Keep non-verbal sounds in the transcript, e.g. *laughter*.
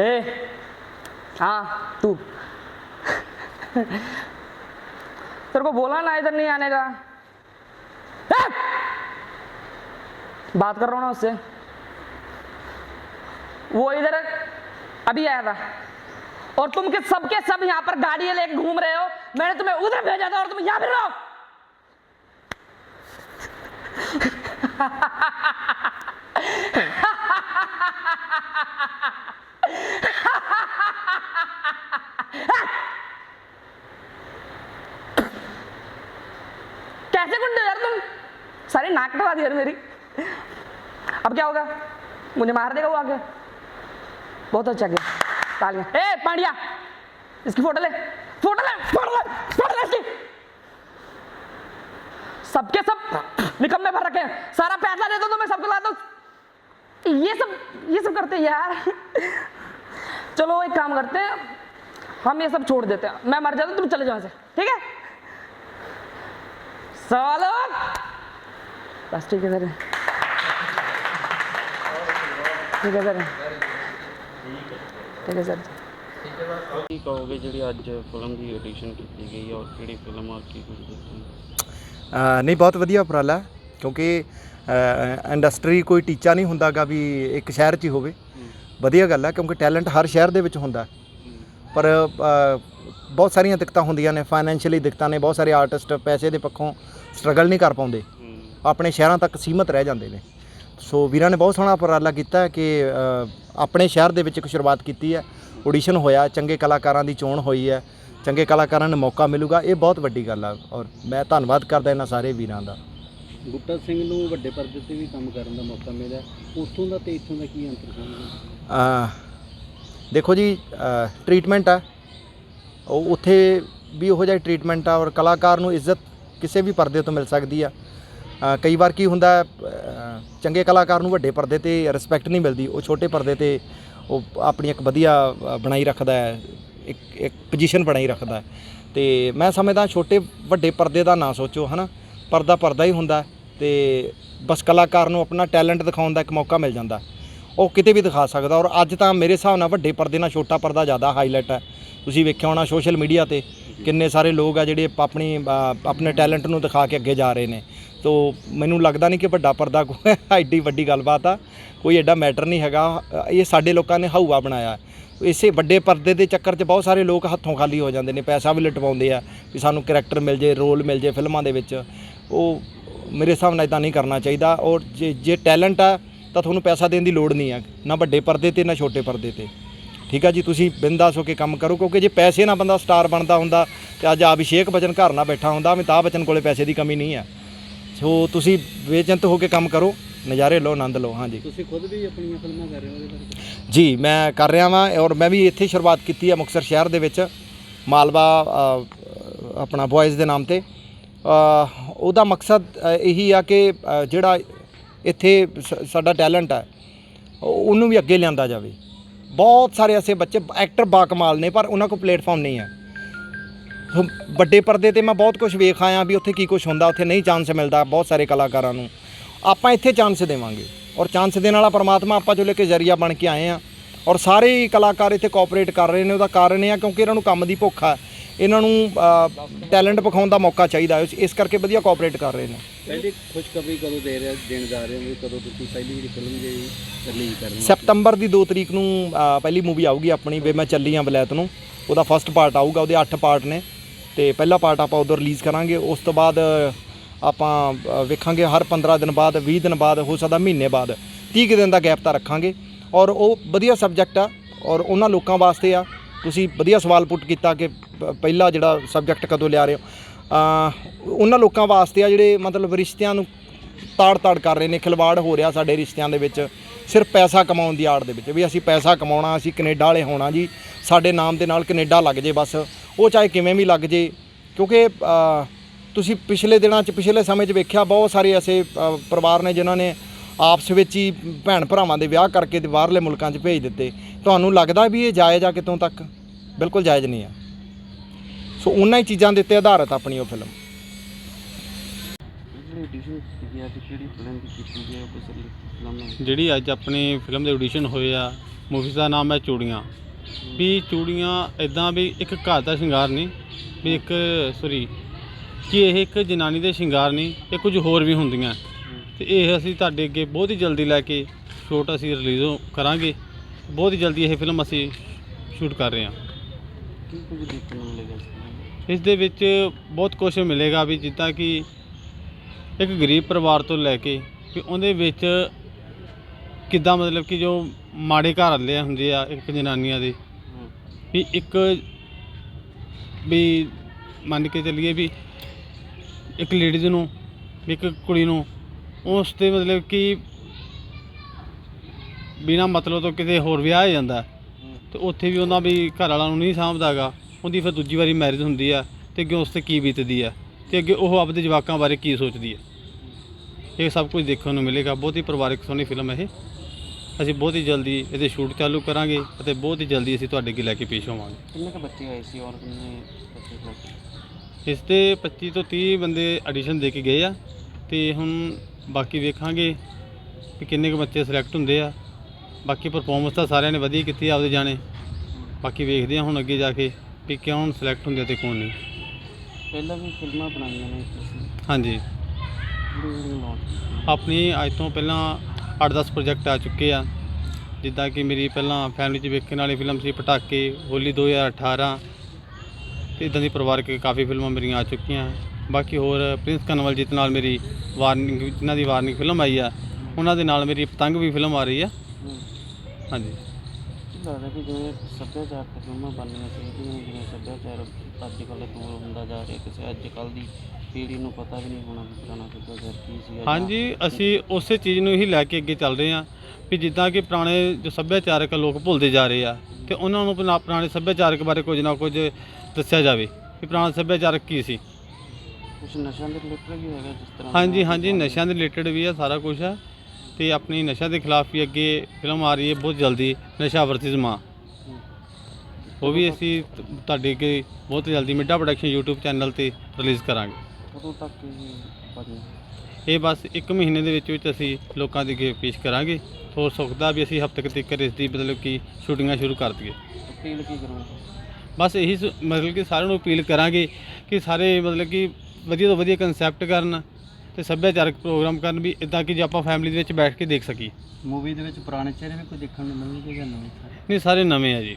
ए हाँ तू। तेरे को बोला ना इधर नहीं आने का। ए! बात कर रहा हूँ ना उससे। वो इधर अभी आया था। और तुम के सबके सब यहाँ पर गाड़ी लेके घूम रहे हो? मैंने तुम्हें उधर भेजा था और तुम यहाँ फिर रहो *laughs* कैसे गुंडे हो यार तुम सारी नाक कटवा दी यार मेरी। अब क्या होगा? मुझे मार देगा वो आगे बहुत अच्छा किया तालियाँ। ए पांड्या! इसकी फ़ोटो ले। फ़ोटो ले फ़ोटो ले फ़ोटो ले इसकी। सबके सब निकम्मे भर रखे हैं। सारा पैसा दे दो तो मैं सबको ला दूँ ये सब ये सब करते हैं यार। चलो एक काम करते हैं। हम ये सब छोड़ देते हैं। मैं मर जाता हूँ, तुम चले जाओ से ठीक है? सालो ਬਸ ਠੀਕ ਹੈ ਠੀਕ ਹੈ ਸਰ ਠੀਕ ਹੈ ਸਰ ਕੀ ਕਹੋਗੇ ਜਿਹੜੀ ਅੱਜ ਫਿਲਮ ਦੀ ਐਡੀਸ਼ਨ ਕੀਤੀ ਗਈ ਹੈ ਔਰ ਕਿਹੜੀ ਫਿਲਮ ਆ ਕੀ ਕੁਝ ਦੱਸੋ ਨਹੀਂ ਬਹੁਤ ਵਧੀਆ ਉਪਰਾਲਾ ਕਿਉਂਕਿ ਇੰਡਸਟਰੀ ਕੋਈ ਟੀਚਾ ਨਹੀਂ ਹੁੰਦਾਗਾ ਵੀ ਇੱਕ ਸ਼ਹਿਰ 'ਚ ਹੀ ਹੋਵੇ। ਵਧੀਆ ਗੱਲ ਹੈ ਕਿਉਂਕਿ ਟੈਲੈਂਟ ਹਰ ਸ਼ਹਿਰ ਦੇ ਵਿੱਚ ਹੁੰਦਾ ਪਰ ਬਹੁਤ ਸਾਰੀਆਂ ਦਿੱਕਤਾਂ ਹੁੰਦੀਆਂ ਨੇ ਫਾਈਨੈਂਸ਼ੀਅਲੀ ਦਿੱਕਤਾਂ ਨੇ ਬਹੁਤ ਸਾਰੇ ਆਰਟਿਸਟ ਪੈਸੇ ਦੇ ਪੱਖੋਂ ਸਟਰਗਲ ਨਹੀਂ ਕਰ ਪਾਉਂਦੇ। ਆਪਣੇ ਸ਼ਹਿਰਾਂ ਤੱਕ ਸੀਮਤ ਰਹਿ ਜਾਂਦੇ ਨੇ। ਸੋ ਵੀਰਾਂ ਨੇ ਬਹੁਤ ਸੋਹਣਾ ਉਪਰਾਲਾ ਕੀਤਾ ਕਿ ਆਪਣੇ ਸ਼ਹਿਰ ਦੇ ਵਿੱਚ ਇੱਕ ਸ਼ੁਰੂਆਤ ਕੀਤੀ ਹੈ। ਆਡੀਸ਼ਨ ਹੋਇਆ ਚੰਗੇ ਕਲਾਕਾਰਾਂ ਦੀ ਚੋਣ ਹੋਈ ਹੈ। ਚੰਗੇ ਕਲਾਕਾਰਾਂ ਨੂੰ ਮੌਕਾ ਮਿਲੂਗਾ ਇਹ ਬਹੁਤ ਵੱਡੀ ਗੱਲ ਆ ਔਰ ਮੈਂ ਧੰਨਵਾਦ ਕਰਦਾ ਇਹਨਾਂ ਸਾਰੇ ਵੀਰਾਂ ਦਾ। ਬੁੱਟਾ ਸਿੰਘ ਨੂੰ ਵੱਡੇ ਪਰਦੇ ਤੇ ਵੀ ਕੰਮ ਕਰਨ ਦਾ ਮੌਕਾ ਮਿਲਿਆ। ਉੱਥੋਂ ਦਾ ਤੇ ਇੱਥੋਂ ਦਾ ਕੀ ਅੰਤਰ ਸਮਝਦੇ ਅ, ਦੇਖੋ ਜੀ ਟ੍ਰੀਟਮੈਂਟ ਆ। ਉਹ ਉੱਥੇ ਵੀ ਉਹੋ ਜਿਹਾ ਟ੍ਰੀਟਮੈਂਟ ਆ ਔਰ ਕਲਾਕਾਰ ਨੂੰ ਇੱਜ਼ਤ ਕਿਸੇ ਵੀ ਪਰਦੇ ਤੋਂ ਮਿਲ ਸਕਦੀ ਆ। ਕਈ ਵਾਰ ਕੀ ਹੁੰਦਾ ਚੰਗੇ ਕਲਾਕਾਰ ਨੂੰ ਵੱਡੇ ਪਰਦੇ ਤੇ ਰਿਸਪੈਕਟ ਨਹੀਂ ਮਿਲਦੀ, ਉਹ ਛੋਟੇ ਪਰਦੇ ਤੇ ਉਹ ਆਪਣੀ ਇੱਕ ਵਧੀਆ ਬਣਾਈ ਰੱਖਦਾ ਹੈ, ਇੱਕ ਇੱਕ ਪੋਜੀਸ਼ਨ ਬਣਾਈ ਰੱਖਦਾ ਹੈ। ਤੇ ਮੈਂ ਸਮਝਦਾ ਛੋਟੇ ਵੱਡੇ ਪਰਦੇ ਦਾ ਨਾ ਸੋਚੋ, ਹਨਾ? ਪਰਦਾ ਪਰਦਾ ਹੀ ਹੁੰਦਾ ਹੈ ਤੇ ਬਸ ਕਲਾਕਾਰ ਨੂੰ ਆਪਣਾ ਟੈਲੈਂਟ ਦਿਖਾਉਣ ਦਾ ਇੱਕ ਮੌਕਾ ਮਿਲ ਜਾਂਦਾ। ਉਹ ਕਿਤੇ ਵੀ ਦਿਖਾ ਸਕਦਾ ਔਰ ਅੱਜ ਤਾਂ ਮੇਰੇ ਹਿਸਾਬ ਨਾਲ ਵੱਡੇ ਪਰਦੇ ਨਾਲ ਛੋਟਾ ਪਰਦਾ ਜ਼ਿਆਦਾ ਹਾਈਲਾਈਟ ਹੈ। ਤੁਸੀਂ ਵੇਖਿਆ ਹੋਣਾ ਸੋਸ਼ਲ ਮੀਡੀਆ ਤੇ ਕਿੰਨੇ ਸਾਰੇ ਲੋਕ ਆ ਜਿਹੜੇ ਆਪਣੀ ਆਪਣੇ ਟੈਲੈਂਟ ਨੂੰ ਦਿਖਾ ਕੇ ਅੱਗੇ ਜਾ ਰਹੇ ਨੇ। ਤੋ ਮੈਨੂੰ ਲੱਗਦਾ ਨਹੀਂ ਕਿ ਵੱਡਾ ਪਰਦਾ ਕੋਈ ਐਡੀ ਵੱਡੀ ਗੱਲਬਾਤ ਆ। ਕੋਈ ਐਡਾ ਮੈਟਰ ਨਹੀਂ ਹੈਗਾ। ਇਹ ਸਾਡੇ ਲੋਕਾਂ ਨੇ ਹਊਆ ਬਣਾਇਆ। ਇਸੇ ਵੱਡੇ ਪਰਦੇ ਦੇ ਚੱਕਰ 'ਚ ਬਹੁਤ ਸਾਰੇ ਲੋਕ ਹੱਥੋਂ ਖਾਲੀ ਹੋ ਜਾਂਦੇ ਨੇ, ਪੈਸਾ ਵੀ ਲਟਵਾਉਂਦੇ ਆ ਵੀ ਸਾਨੂੰ ਕਰੈਕਟਰ ਮਿਲ ਜੇ, ਰੋਲ ਮਿਲ ਜੇ ਫਿਲਮਾਂ ਦੇ ਵਿੱਚ। ਉਹ ਮੇਰੇ ਹਿਸਾਬ ਨਾਲ ਇਦਾਂ ਨਹੀਂ ਕਰਨਾ ਚਾਹੀਦਾ। ਔਰ ਜੇ ਜੇ ਟੈਲੈਂਟ ਆ, ਤਾਂ ਤੁਹਾਨੂੰ ਪੈਸਾ ਦੇਣ ਦੀ ਲੋੜ ਨਹੀਂ ਆ। ਨਾ ਵੱਡੇ ਪਰਦੇ ਤੇ, ਨਾ ਛੋਟੇ ਪਰਦੇ ਤੇ। ਠੀਕ ਆ ਜੀ? ਤੁਸੀਂ ਬਿੰਦਾਸ ਹੋ ਕੇ ਕੰਮ ਕਰੋ, ਕਿਉਂਕਿ ਜੇ ਪੈਸੇ ਨਾਲ ਬੰਦਾ ਸਟਾਰ ਬਣਦਾ ਹੁੰਦਾ ਤੇ ਅੱਜ ਅਭਿਸ਼ੇਕ ਬਚਨ ਘਰ ਨਾ ਬੈਠਾ ਹੁੰਦਾ ਅਮਿਤਾਭ ਬਚਨ ਕੋਲੇ ਪੈਸੇ ਦੀ ਕਮੀ ਨਹੀਂ ਆ। ਸੋ ਤੁਸੀਂ ਬੇਚਿੰਤ ਹੋ ਕੇ ਕੰਮ ਕਰੋ ਨਜ਼ਾਰੇ ਲਓ ਆਨੰਦ ਲਓ ਹਾਂਜੀ। ਤੁਸੀਂ ਖੁਦ ਵੀ ਆਪਣੀਆਂ ਫਿਲਮਾਂ ਕਰ ਰਹੇ ਹੋ ਉਹਦੇ ਬਾਰੇ? ਜੀ ਮੈਂ ਕਰ ਰਿਹਾ ਵਾਂ ਔਰ ਮੈਂ ਵੀ ਇੱਥੇ ਸ਼ੁਰੂਆਤ ਕੀਤੀ ਹੈ ਮੁਕਤਸਰ ਸ਼ਹਿਰ ਦੇ ਵਿੱਚ ਮਾਲਵਾ ਅ, ਆਪਣਾ ਬॉयਜ਼ ਦੇ ਨਾਮ ਤੇ। ਅ, ਉਹਦਾ ਮਕਸਦ ਅ, ਇਹੀ ਆ ਕਿ ਅ, ਜਿਹੜਾ ਇੱਥੇ ਸ- ਸਾਡਾ ਟੈਲੈਂਟ ਹੈ ਉਹ- ਉਹਨੂੰ ਵੀ ਅੱਗੇ ਲਿਆਂਦਾ ਜਾਵੇ। ਬਹੁਤ ਸਾਰੇ ਐਸੇ ਬੱਚੇ ਐਕਟਰ ਬਾਕਮਾਲ ਨੇ ਪਰ ਉਹਨਾਂ ਕੋਲ ਪਲੇਟਫਾਰਮ ਨਹੀਂ ਹੈ। ਸੋ ਵੱਡੇ ਪਰਦੇ ਤੇ ਮੈਂ ਬਹੁਤ ਕੁਝ ਵੇਖ ਆਇਆ ਵੀ ਉੱਥੇ ਕੀ ਕੁਝ ਹੁੰਦਾ ਉੱਥੇ ਨਹੀਂ ਚਾਂਸ ਮਿਲਦਾ ਬਹੁਤ ਸਾਰੇ ਕਲਾਕਾਰਾਂ ਨੂੰ। ਆਪਾਂ ਇੱਥੇ ਚਾਂਸ ਦੇਵਾਂਗੇ ਔਰ ਚਾਂਸ ਦੇਣ ਵਾਲਾ ਪਰਮਾਤਮਾ ਆਪਾਂ ਜੋ ਲੈ ਕੇ ਜ਼ਰੀਆ ਬਣ ਕੇ ਆਏ ਆ ਔਰ ਸਾਰੇ ਕਲਾਕਾਰ ਇੱਥੇ ਕੋਆਪਰੇਟ ਕਰ ਰਹੇ ਨੇ ਉਹਦਾ ਕਾਰਨ ਇਹ ਆ ਕਿਉਂਕਿ ਇਹਨਾਂ ਨੂੰ ਕੰਮ ਦੀ ਭੁੱਖ ਆ ਇਹਨਾਂ ਨੂੰ ਟੈਲੈਂਟ ਵਿਖਾਉਣ ਦਾ ਮੌਕਾ ਚਾਹੀਦਾ ਇਸ- ਕਰਕੇ ਵਧੀਆ ਕੋਆਪਰੇਟ ਕਰ ਰਹੇ ਨੇ। ਪਹਿਲੀ ਖੁਸ਼ਖਬਰੀ ਕਦੋਂ ਦੇ ਰਹੇ ਦੇਣ ਜਾ ਰਹੇ ਹੋ ਕਦੋਂ ਤੁਸੀਂ ਪਹਿਲੀ ਜਿਹੜੀ ਫਿਲਮ ਜਿਹੜੀ ਰਿਲੀਜ਼ ਕਰਨੀ ਸੈਪਟੰਬਰ ਦੀ 2 ਤਰੀਕ ਨੂੰ ਪਹਿਲੀ ਮੂਵੀ ਆਊਗੀ ਆਪਣੀ ਵੇ ਮੈਂ ਚੱਲੀ ਆ ਬਲੈਤ ਨੂੰ ਉਹਦਾ ਫਸਟ ਪਾਰਟ ਆਊਗਾ ਉਹਦੇ 8 ਪਾਰਟ ਨੇ। ਤੇ ਪਹਿਲਾ ਪਾਰਟ ਆਪਾਂ ਉਦੋਂ ਰਿਲੀਜ਼ ਕਰਾਂਗੇ, ਉਸ ਤੋਂ ਬਾਅਦ ਆਪਾਂ ਵੇਖਾਂਗੇ ਹਰ 15 ਦਿਨ ਬਾਅਦ 20 ਦਿਨ ਬਾਅਦ, ਹੋ ਸਕਦਾ ਮਹੀਨੇ ਬਾਅਦ 30 ਕੁ ਦਿਨ ਦਾ ਗੈਪ ਤਾਂ ਰੱਖਾਂਗੇ। ਔਰ ਉਹ ਵਧੀਆ ਸਬਜੈਕਟ ਆ, ਔਰ ਉਹਨਾਂ ਲੋਕਾਂ ਵਾਸਤੇ ਆ। ਤੁਸੀਂ ਵਧੀਆ ਸਵਾਲ ਪੁੱਟ ਕੀਤਾ ਕਿ ਪਹਿਲਾ ਜਿਹੜਾ ਸਬਜੈਕਟ ਕਦੋਂ ਲਿਆ ਰਹੇ ਹੋ। ਉਹਨਾਂ ਲੋਕਾਂ ਵਾਸਤੇ ਆ ਜਿਹੜੇ ਮਤਲਬ ਰਿਸ਼ਤਿਆਂ ਨੂੰ ਤਾੜ-ਤਾੜ ਕਰ ਰਹੇ ਨੇ, ਖਿਲਵਾੜ ਹੋ ਰਿਹਾ ਸਾਡੇ ਰਿਸ਼ਤਿਆਂ ਦੇ ਵਿੱਚ, ਸਿਰਫ ਪੈਸਾ ਕਮਾਉਣ ਦੀ ਆੜ ਦੇ ਵਿੱਚ, ਵੀ ਅਸੀਂ ਪੈਸਾ ਕਮਾਉਣਾ, ਅਸੀਂ ਕੈਨੇਡਾ ਵਾਲੇ ਹੋਣਾ ਜੀ, ਸਾਡੇ ਨਾਮ ਦੇ ਨਾਲ ਕੈਨੇਡਾ ਲੱਗ ਜੇ ਬਸ। ਉਹ ਚਾਹੇ ਕਿਵੇਂ ਵੀ ਲੱਗ ਜੇ ਕਿਉਂਕਿ ਤੁਸੀਂ ਪਿਛਲੇ ਦਿਨਾਂ 'ਚ ਪਿਛਲੇ ਸਮੇਂ 'ਚ ਵੇਖਿਆ ਬਹੁਤ ਸਾਰੇ ਐਸੇ ਪਰਿਵਾਰ ਨੇ ਜਿਨ੍ਹਾਂ ਨੇ ਆਪਸ ਵਿੱਚ ਹੀ ਭੈਣ ਭਰਾਵਾਂ ਦੇ ਵਿਆਹ ਕਰਕੇ ਤੇ ਬਾਹਰਲੇ ਮੁਲਕਾਂ 'ਚ ਭੇਜ ਦਿੱਤੇ। ਤੁਹਾਨੂੰ ਲੱਗਦਾ ਵੀ ਇਹ ਜਾਇਜ਼ ਆ ਕਿਤੋਂ ਤੱਕ? ਬਿਲਕੁਲ ਜਾਇਜ਼ ਨਹੀਂ ਆ। ਸੋ ਉਹਨਾਂ ਹੀ ਚੀਜ਼ਾਂ ਦੇ ਉੱਤੇ ਆਧਾਰਿਤ ਆਪਣੀ ਉਹ ਫਿਲਮ ਜਿਹੜੀ ਅੱਜ ਆਪਣੀ ਫਿਲਮ ਦੇ ਆਡੀਸ਼ਨ ਹੋਏ ਆ ਮੂਵੀ ਦਾ ਨਾਮ ਹੈ ਚੂੜੀਆਂ। ਵੀ ਚੂੜੀਆਂ ਇਦਾਂ ਵੀ ਇੱਕ ਘਰ ਦਾ ਸ਼ਿੰਗਾਰ ਨਹੀਂ ਵੀ ਇੱਕ ਸੌਰੀ ਕਿ ਇਹ ਇੱਕ ਜਨਾਨੀ ਦੇ ਸ਼ਿੰਗਾਰ ਨਹੀਂ ਇਹ ਕੁਝ ਹੋਰ ਵੀ ਹੁੰਦੀਆਂ। ਤੇ ਇਹ ਅਸੀਂ ਤੁਹਾਡੇ ਅੱਗੇ ਬਹੁਤ ਹੀ ਜਲਦੀ ਲੈ ਕੇ ਸ਼ੂਟ ਅਸੀਂ ਰਿਲੀਜ਼ ਕਰਾਂਗੇ। ਬਹੁਤ ਹੀ ਜਲਦੀ ਇਹ ਫਿਲਮ ਅਸੀਂ ਸ਼ੂਟ ਕਰ ਰਹੇ ਹਾਂ। ਕੀ ਕੁਝ ਦੇਖਣ ਨੂੰ ਮਿਲੇਗਾ ਇਸ ਫਿਲਮ ਇਸ ਦੇ ਵਿੱਚ ਬਹੁਤ ਕੁਝ ਮਿਲੇਗਾ ਵੀ ਜਿੱਦਾਂ ਕਿ ਇੱਕ ਗਰੀਬ ਪਰਿਵਾਰ ਤੋਂ ਲੈ ਕੇ ਕਿ ਉਹਦੇ ਵਿੱਚ ਕਿੱਦਾਂ ਮਤਲਬ ਕਿ ਜੋ ਮਾੜੇ ਘਰ ਵਾਲੇ ਹੁੰਦੇ ਆ ਇੱਕ ਜਨਾਨੀਆਂ ਦੇ। ਵੀ ਇੱਕ ਵੀ ਮੰਨ ਕੇ ਚੱਲੀਏ ਵੀ ਇੱਕ ਲੇਡੀਜ਼ ਨੂੰ ਵੀ ਇੱਕ ਕੁੜੀ ਨੂੰ ਉਸ ਤੇ ਮਤਲਬ ਕਿ ਬਿਨਾ ਮਤਲਬ ਤੋਂ ਕਿਤੇ ਹੋਰ ਵਿਆਹ ਹੋ ਜਾਂਦਾ। ਤੇ ਉੱਥੇ ਵੀ ਉਹਨਾਂ ਵੀ ਘਰ ਵਾਲਾ ਨੂੰ ਨਹੀਂ ਸਾਂਭਦਾਗਾ ਉਹਦੀ ਫਿਰ ਦੂਜੀ ਵਾਰੀ ਮੈਰਿਜ ਹੁੰਦੀ ਆ ਤੇ ਅੱਗੇ ਉਸ ਤੇ ਕੀ ਬੀਤਦੀ ਆ ਤੇ ਅੱਗੇ ਉਹ ਆਪਦੇ ਜਵਾਕਾਂ ਬਾਰੇ ਕੀ ਸੋਚਦੀ ਹੈ ਇਹ ਸਭ ਕੁਝ ਦੇਖਣ ਨੂੰ ਮਿਲੇਗਾ। ਬਹੁਤ ਹੀ ਪਰਿਵਾਰਕ ਸੋਹਣੀ ਫਿਲਮ ਹੈ ਇਹ। ਅਸੀਂ ਬਹੁਤ ਹੀ ਜਲਦੀ ਇਹਦੇ ਸ਼ੂਟ ਚਾਲੂ ਕਰਾਂਗੇ ਅਤੇ ਬਹੁਤ ਹੀ ਜਲਦੀ ਅਸੀਂ ਤੁਹਾਡੇ ਅੱਗੇ ਲੈ ਕੇ ਪੇਸ਼ ਹੋਵਾਂਗੇ। ਕਿੰਨੇ ਕ ਬੱਚੇ ਆਏ ਸੀ ਔਰ ਕਿੰਨੇ ਬੱਚੇ ਇਸ ਤੇ 25 ਤੋਂ 30 ਬੰਦੇ ਐਡੀਸ਼ਨ ਦੇ ਕੇ ਗਏ ਆ ਤੇ ਹੁਣ ਬਾਕੀ ਵੇਖਾਂਗੇ ਕਿ ਕਿੰਨੇ ਕੁ ਬੱਚੇ ਸਿਲੈਕਟ ਹੁੰਦੇ ਆ। ਬਾਕੀ ਪਰਫਾਰਮੈਂਸ ਤਾਂ ਸਾਰਿਆਂ ਨੇ ਵਧੀਆ ਕੀਤੀ ਆਪਦੇ ਜਾਣੇ। ਬਾਕੀ ਵੇਖਦੇ ਆ ਹੁਣ ਅੱਗੇ ਜਾ ਕੇ ਵੀ ਕੌਣ ਸਿਲੈਕਟ ਹੁੰਦੇ ਤੇ ਕੌਣ ਨਹੀਂ। ਪਹਿਲਾਂ ਵੀ ਫਿਲਮਾਂ ਬਣਾਈਆਂ ਨੇ ਤੁਸੀਂ? ਹਾਂਜੀ। ਆਪਣੀ ਅੱਜ ਤੋਂ ਪਹਿਲਾਂ 8-10 ਪ੍ਰੋਜੈਕਟ ਆ ਚੁੱਕੇ ਆ। ਜਿੱਦਾਂ ਕਿ ਮੇਰੀ ਪਹਿਲਾਂ ਫੈਮਿਲੀ 'ਚ ਵੇਖਣ ਵਾਲੀ ਫਿਲਮ ਸੀ ਪਟਾਕੇ, ਹੋਲੀ 2018 ਤੇ ਇਦਾਂ ਦੀ ਪਰਿਵਾਰਕ ਕਾਫੀ ਫਿਲਮਾਂ ਮੇਰੀਆਂ ਆ ਚੁੱਕੀਆਂ। ਬਾਕੀ ਹੋਰ ਪ੍ਰਿੰਸ ਕਨਵਲਜੀਤ ਨਾਲ ਮੇਰੀ ਵਾਰਨਿੰਗ ਜਿਨ੍ਹਾਂ ਦੀ ਵਾਰਨਿੰਗ ਫਿਲਮ ਆਈ ਆ, ਉਹਨਾਂ ਦੇ ਨਾਲ ਮੇਰੀ ਪਤੰਗ ਵੀ ਫਿਲਮ ਆ ਰਹੀ ਆ। ਹਾਂਜੀ। ਲੱਗਦਾ ਕਿ ਜਿਵੇਂ ਸੱਭਿਆਚਾਰ ਤੇ ਫਿਲਮਾਂ ਬਣਨੀਆਂ ਚਾਹੀਦੀਆਂ ਨੇ ਜਿਵੇਂ ਸੱਭਿਆਚਾਰ ਅੱਜ ਕੱਲ੍ਹ ਦੂਰ ਹੁੰਦਾ ਜਾ ਰਿਹਾ ਕਿਸੇ ਅੱਜ ਕੱਲ੍ਹ ਦੀ ਪੀੜ੍ਹੀ ਨੂੰ ਪਤਾ ਵੀ ਨਹੀਂ ਹੋਣਾ ਵੀ ਪੁਰਾਣਾ ਸੱਭਿਆਚਾਰ ਕੀ ਸੀ ਹਾਂਜੀ ਅਸੀਂ ਉਸੇ ਚੀਜ਼ ਨੂੰ ਹੀ ਲੈ ਕੇ ਅੱਗੇ ਚੱਲ ਰਹੇ ਹਾਂ ਵੀ ਜਿੱਦਾਂ ਕਿ ਪੁਰਾਣੇ ਜੋ ਸੱਭਿਆਚਾਰਕ ਲੋਕ ਭੁੱਲਦੇ ਜਾ ਰਹੇ ਆ ਤੇ ਉਹਨਾਂ ਨੂੰ ਪੁਰਾ- ਪੁਰਾਣੇ ਸੱਭਿਆਚਾਰਕ ਬਾਰੇ ਕੁਝ ਨਾ ਕੁਝ ਦੱਸਿਆ ਜਾਵੇ ਵੀ ਪੁਰਾਣਾ ਸੱਭਿਆਚਾਰਕ ਕੀ ਸੀ। ਕੁਝ ਨਸ਼ਿਆਂ ਦੇ ਰਿਲੇਟਡ ਵੀ ਹੈਗਾ ਜਿਸ ਤਰ੍ਹਾਂ ਹਾਂਜੀ ਹਾਂਜੀ ਨਸ਼ਿਆਂ ਦੇ ਰਿਲੇਟਡ ਵੀ ਆ ਸਾਰਾ ਕੁਝ ਆ। ਤੇ ਆਪਣੀ ਨਸ਼ਿਆਂ ਦੇ ਖਿਲਾਫ ਵੀ ਅੱਗੇ ਫਿਲਮ ਆ ਰਹੀ ਹੈ ਬਹੁਤ ਜਲਦੀ ਨਸ਼ਾ ਵਰਸਸ ਮਾਂ। ਉਹ ਵੀ ਅਸੀਂ ਤੁਹਾਡੇ ਅੱਗੇ ਬਹੁਤ ਜਲਦੀ ਮਿੱਡਾ ਪ੍ਰੋਡਕਸ਼ਨ YouTube ਚੈਨਲ ਤੇ ਰਿਲੀਜ਼ ਕਰਾਂਗੇ। ਕਦੋਂ ਤੱਕ ਇਹ ਬਸ 1 ਮਹੀਨੇ ਦੇ ਵਿੱਚ ਵਿੱਚ ਅਸੀਂ ਲੋਕਾਂ ਦੇ ਅੱਗੇ ਪੇਸ਼ ਕਰਾਂਗੇ। ਹੋ ਸਕਦਾ ਵੀ ਅਸੀਂ ਹਫ਼ਤੇ ਤੱਕ ਇਸ ਦੀ ਮਤਲਬ ਕਿ ਸ਼ੂਟਿੰਗਾਂ ਸ਼ੁਰੂ ਕਰ ਦਈਏ। ਅਪੀਲ ਕੀ ਕਰੂੰਗਾ? ਬਸ ਇਹੀ ਮਤਲਬ ਕਿ ਸਾਰਿਆਂ ਨੂੰ ਅਪੀਲ ਕਰਾਂਗੇ ਕਿ ਸਾਰੇ ਮਤਲਬ ਕਿ ਵਧੀਆ ਤੋਂ ਵਧੀਆ ਕਨਸੈਪਟ ਕਰਨ। ਤੇ ਸੱਭਿਆਚਾਰਕ ਪ੍ਰੋਗਰਾਮ ਕਰਨ ਵੀ ਇਦਾਂ ਕਿ ਜੇ ਆਪਾਂ ਫੈਮਿਲੀ ਦੇ ਵਿੱਚ ਬੈਠ ਕੇ ਦੇਖ ਸਕੀਏ। ਮੂਵੀ ਦੇ ਵਿੱਚ ਪੁਰਾਣੇ ਚਿਹਰੇ ਵੀ ਕੋਈ ਦੇਖਣ ਨੂੰ ਮਿਲਣਗੇ ਜਾਂ ਨਵੇਂ ਨਹੀਂ ਸਾਰੇ ਨਵੇਂ ਆ ਜੀ।